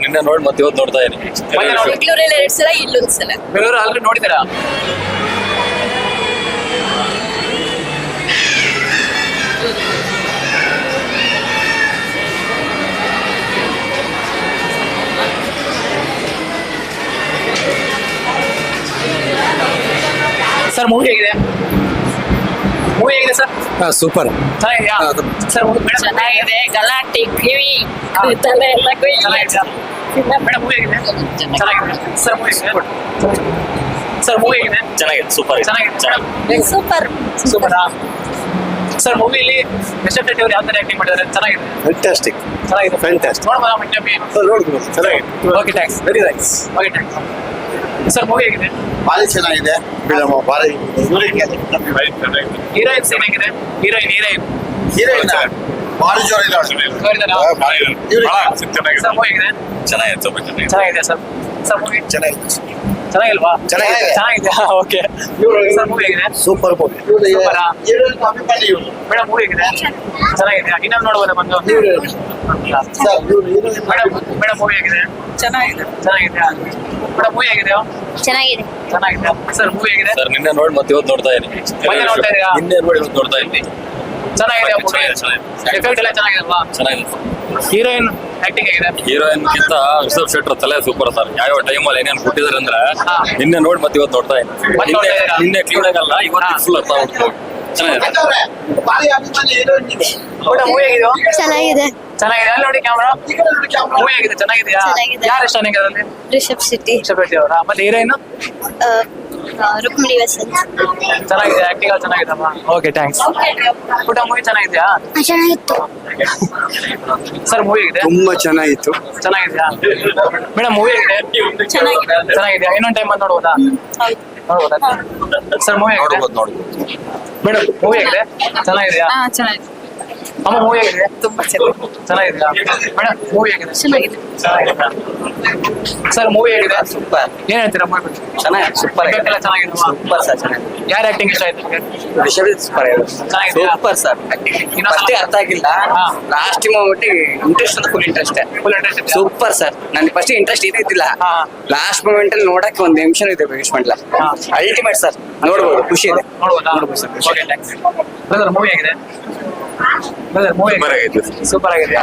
ನಿನ್ನೆ ನೋಡಿ ಮತ್ತೆ ಇವತ್ತು ನೋಡ್ತಾ ಇದೀನಿ. ಬೆಂಗಳೂರಲ್ಲಿ ಎರಡ್ ಸಲ ಇಲ್ಲೊಂದ್ ಸಲ. ಬೆಂಗಳೂರು ಆಲ್ರೆಡಿ ನೋಡಿದ್ದೀರಾ? ಸರ್ ಮೂವಿ ಹೇಗಿದೆ? ಮೂವಿ ಹೇಗಿದೆ ಸರ್? ಸೂಪರ್ ಚೆನ್ನಾಗಿದೆಯಾ? ಸರ್ ಮೇಡಮ್ ಚೆನ್ನಾಗಿದೆ ಗಲಾಟೆ ಕಿವಿ ಹಾ. ಎಲ್ಲ ಮೇಡಮ್ ಮೂವಿ ಹೇಗಿದೆ? ಚೆನ್ನಾಗಿದೆ. ಸರ್ ಮೂವಿ ಸರ್ ಮೂವಿ ಹೇಗಿದೆ? ಚೆನ್ನಾಗಿದೆ ಸೂಪರ್ ಚೆನ್ನಾಗಿದೆ. ಸೂಪರ್. ಸೂಪರಾ. ಸರ್ ಮೂವಿಲಿ ರಿಷಬ್ ಶೆಟ್ಟಿ ಅವರು ಯಾವ ತರ ಆಕ್ಟಿಂಗ್ ಮಾಡಿದ್ದಾರೆ? ಚೆನ್ನಾಗಿದೆ? ಫ್ಯಾಂಟಾಸ್ಟಿಕ್ ಚೆನ್ನಾಗಿದೆ. Fantastic. ನೋಡ್ಬೋದಾ ಮಂಟಪಿ ನೋಡ್ಬೋದು. ಚೆನ್ನಾಗಿದೆ. Okay thanks very nice okay thanks sir movie ಹೇಗಿದೆ? ಭಾರಿ ಚೆನ್ನಾಗಿದೆ. ಫಿಲಮ್ ಭಾರಿ. ಹೀರೋಯಿನ್ ಸೀನ್ ಹೇಗಿದೆ ಹೀರೋಯಿನ್ ಹೀರೋಯಿನ್ ಹೀರೋಯಿನ್ ಭಾರಿ ಜೋರ ಸರ್ ಮೂವಿ ಹೇಗಿದೆ? ಚೆನ್ನಾಗಿದೆ ಸ್ವಲ್ಪ ಚೆನ್ನಾಗಿದೆ. ಚೆನ್ನಾಗಿದೆ ಸರ್. ಸರ್ ಮೂವಿ ಚೆನ್ನಾಗಿದೆ. ಚೆನ್ನಾಗಿಲ್ವಾ? ಚೆನ್ನಾಗಿದೆ. ಚೆನ್ನಾಗಿದೆ. ಓಕೆ ಸರ್ ಮೂವಿ ಹೇಗಿದೆ? ಸೂಪರ್ ಮೂವಿ ಸೂಪರಾ? ಮೇಡಮ್ ಮೂವಿ ಹೇಗಿದೆ? ಚೆನ್ನಾಗಿದೆ. ಇನ್ನೊಂದು ನೋಡ್ಬೋದಾ ಬಂದು? ಮೇಡಮ್ ಮೇಡಮ್ ಮೂವಿ ಹೇಗಿದೆ? ಚೆನ್ನಾಗಿದೆ. ಚೆನ್ನಾಗಿದೆ. ಮೇಡಮ್ ಮೂವಿ ಹೇಗಿದೆ ಚೆನ್ನಾಗಿದೆ. ಚೆನ್ನಾಗಿದೆ ಸರ್ ಮೂವಿ ಹೇಗಿದೆ? ಸರ್ ನಿನ್ನೆ ನೋಡಿ ಮತ್ತೆ ಇವತ್ತು ನೋಡ್ತಾ ಇದ್ದೀನಿ. ಮೊನ್ನೆ ನೋಡ್ತಾ ಇದೀರಾ? ನಿನ್ನೆ ನೋಡಿ ಇವತ್ತು ನೋಡ್ತಾ ಇದ್ದೀನಿ. ಚೆನ್ನಾಗಿದೆ ಚೆನ್ನಾಗಿದೆ, ಚೆನ್ನಾಗಿದೆ. ಎಫೆಕ್ಟ್ ಎಲ್ಲ ಚೆನ್ನಾಗಿದಲ್ವಾ ಚೆನ್ನಾಗಿದೆ. ಹೀರೋಯಿನ್ ಆಕ್ಟಿಂಗ್ ಹೇಗಿದೆ? ಹೀರೋಯಿನ್ ಗಿಂತ ರಿಷಬ್ ಶೆಟ್ರ್ ತಲೆ ಸೂಪರ್ ಸರ್ ಯಾವ ಟೈಮಲ್ಲಿ ಏನೇನು ಕೊಟ್ಟಿದ್ದಾರೆ ಅಂದ್ರೆ ಹಾ. ನಿನ್ನೆ ನೋಡಿ ಮತ್ತೆ ಇವತ್ತು ನೋಡ್ತಾ ಇದ್ದೀನಿ. ಮತ್ತೆ ನಿನ್ನೆ ನೋಡ್ತಾ ಇದ್ದೀರಾ? ನಿನ್ನೆ ಕ್ಲೀನ್ ಆಗಲ್ಲ ಇವತ್ತು ಹಾ. ಫುಲ್ ಅರ್ಥ ಆಗ್ಬಿಟ್ಟು ಚೆನ್ನಾಗಿದೆ. ಮೇಡಮ್ ಮೂವಿ ಹೇಗಿದೆಯೋ? ಚೆನ್ನಾಗಿದೆ. ಚೆನ್ನಾಗಿದೆ ಅಲ್ಲಿ ನೋಡಿ ಕ್ಯಾಮ್ರಾ ಮೂವಿ ಆಗಿದೆ ಚೆನ್ನಾಗಿದೆಯಾ ಚೆನ್ನಾಗಿದೆ. ಯಾರು ಇಷ್ಟ ನಿಂಗೆ ಅದರಲ್ಲಿ? ರಿಷಬ್ ಶೆಟ್ಟಿ. ರಿಷಬ್ ಶೆಟ್ಟಿ ಅವರ? ಮತ್ತೆ ಹೀರೋಯಿನ್? ರುಕ್ಮಿಣಿ ವಸಂತ್. ಚೆನ್ನಾಗಿದೆ ಆಕ್ಟಿಂಗ್ ಚೆನ್ನಾಗಿದಮ್ಮ ಓಕೆ ಥ್ಯಾಂಕ್ಸ್ ಊಟ ಮೂವಿ ಚೆನ್ನಾಗಿದೆಯಾ? ಚೆನ್ನಾಗಿತ್ತು. ಸರ್ ಮೂವಿ ಆಗಿದೆ ತುಂಬಾ ಚೆನ್ನಾಗಿತ್ತು. ಚೆನ್ನಾಗಿದೆಯಾ? ಮೇಡಮ್ ಮೂವಿ ಆಗಿದೆ ಚೆನ್ನಾಗಿದೆ. ಚೆನ್ನಾಗಿದೆಯಾ? ಇನ್ನೊಂದು ಟೈಮ್ ಬಂದು ನೋಡ್ಬೋದಾ? ಹೌದು. ನೋಡ್ಬೋದಾ? ಸರ್ ಮೂವಿ ಆಗಿದೆ ನೋಡ್ಬೋದು ನೋಡ್ಬೋದು. ಮೇಡಮ್ ಮೂವಿ ಆಗಿದೆ ಚೆನ್ನಾಗಿದೆಯಾ? ಹಾ ಚೆನ್ನಾಗಿದೆ. ಅಮ್ಮ ಮೂವಿ ಹೇಗಿದೆ? ತುಂಬಾ ಚೆನ್ನಾಗಿದೆ. ಚೆನ್ನಾಗಿದೆ ಮೇಡಮ್ ಮೂವಿ ಹೇಗಿದೆ? ಚೆನ್ನಾಗಿದೆ. ಚೆನ್ನಾಗಿದೆಯಾ ಸರ್ ಮೂವಿ ಹೇಗಿದೆ? ಸೂಪರ್. ಏನ್ ಹೇಳ್ತೀರಾ ಮೂವಿ ಬಗ್ಗೆ? ಚೆನ್ನಾಗಿದೆ ಸೂಪರ್ ಎಲ್ಲ ಚೆನ್ನಾಗಿದೆ ಸೂಪರ್ ಸರ್ ಚೆನ್ನಾಗಿದೆ. ಯಾರು ಆಕ್ಟಿಂಗ್ ಇಷ್ಟ ಆಯ್ತು ರಿಷಬ್ ಸೂಪರ್ ಚೆನ್ನಾಗಿದೆಯಾ? Super sir. ಇನ್ನೊಂದ್ಸಲ- ಅರ್ಥ ಆಗಿಲ್ಲ. Last moment interest full interest full interest super sir. ನನಗೆ ಫಸ್ಟ್ ಇಂಟ್ರೆಸ್ಟ್ ಇದ್ದಿದ್ದಿಲ್ಲ. ಲಾಸ್ಟ್ ಮೂಮೆಂಟ್ ಅಲ್ಲಿ ನೋಡಕ್ಕೆ ಒಂದ್ ನಿಮಿಷ ಇದೆ ವೇಸ್ಟ್ ಮಾಡಲ್ಲ ಹಾ. Ultimate sir. ನೋಡ್ಬೋದು ಖುಷಿ ಇದೆ. ನೋಡ್ಬೋದಾ ನೋಡ್ಬೋದು ಸರ್ ಮೂವಿ ಆಗಿದೆ ಬ್ರದರ್ ಮೂವಿ ಸೂಪರ್ ಆಗಿದೆ. ಸೂಪರ್ ಆಗಿದೆ.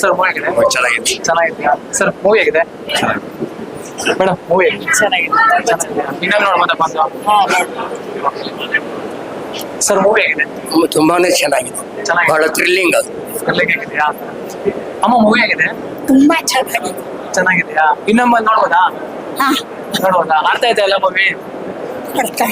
ಸರ್ ಮೂವಿ ಆಗಿದೆ ಚೆನ್ನಾಗಿದೆ. ಚೆನ್ನಾಗಿದೆಯಾ ಸರ್ ಮೂವಿ ಆಗಿದೆ ಮೇಡಮ್ ಮೂವಿ ಚೆನ್ನಾಗಿದೆ. ಇನ್ನೊಂದು ನೋಡ್ಬೋದಪ್ಪ ಬಂದು. ಸರ್ ಮೂವಿ ಆಗಿದೆ ತುಂಬಾನೇ ಚೆನ್ನಾಗಿದೆ. ಚೆನ್ನಾಗಿದೆ. ಬಹಳ ಥ್ರಿಲ್ಲಿಂಗ್ ಅದು. ಆಗಿದೆಯಾ? ಅಮ್ಮ ಮೂವಿ ಆಗಿದೆ ತುಂಬಾ ಚೆನ್ನಾಗಿದೆ. ಚೆನ್ನಾಗಿದೆಯಾ? ಇನ್ನೊಮ್ಮೆ ನೋಡ್ಬೋದಾ? ಹಾ. ನೋಡ್ಬೋದಾ? ಅರ್ಥ ಆಯ್ತಾ ಎಲ್ಲ ಮೂವಿ? ಬರ್ತಾ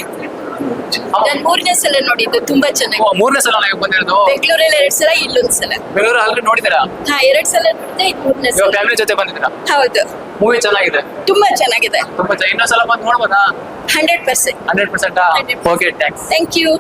ನಾನು ಮೂರನೇ ಸಲ ನೋಡಿದ್ದು ತುಂಬಾ ಚೆನ್ನಾಗಿ. ಮೂರನೇ ಸಲ ನಾವು ಬಂದಿರೋದು? ಬೆಂಗಳೂರಲ್ಲಿ ಎರಡ್ ಸಲ ಇಲ್ಲೊಂದ್ ಸಲ. ಬೆಂಗಳೂರು ಆಲ್ರೆಡಿ ನೋಡಿದ್ದೀರಾ? ಹಾ ಎರಡ್ ಸಲ ನೋಡಿದೆ ಇದು ಮೂರನೇ ಇವಾಗ ಸಲ. ಫ್ಯಾಮಿಲಿ ಜೊತೆ ಬಂದಿದ್ದೀರಾ? ಹೌದು. ಮೂವಿ ಚೆನ್ನಾಗಿದೆ? ತುಂಬಾ ಚೆನ್ನಾಗಿದೆ. ತುಂಬಾ ಚೆನ್ನಾಗಿ ಇನ್ನೊಂದ್ಸಲ ಬಂದು ನೋಡ್ಬೋದಾ? Hundred percent. Hundred percent? 100%. Okay thanks thank you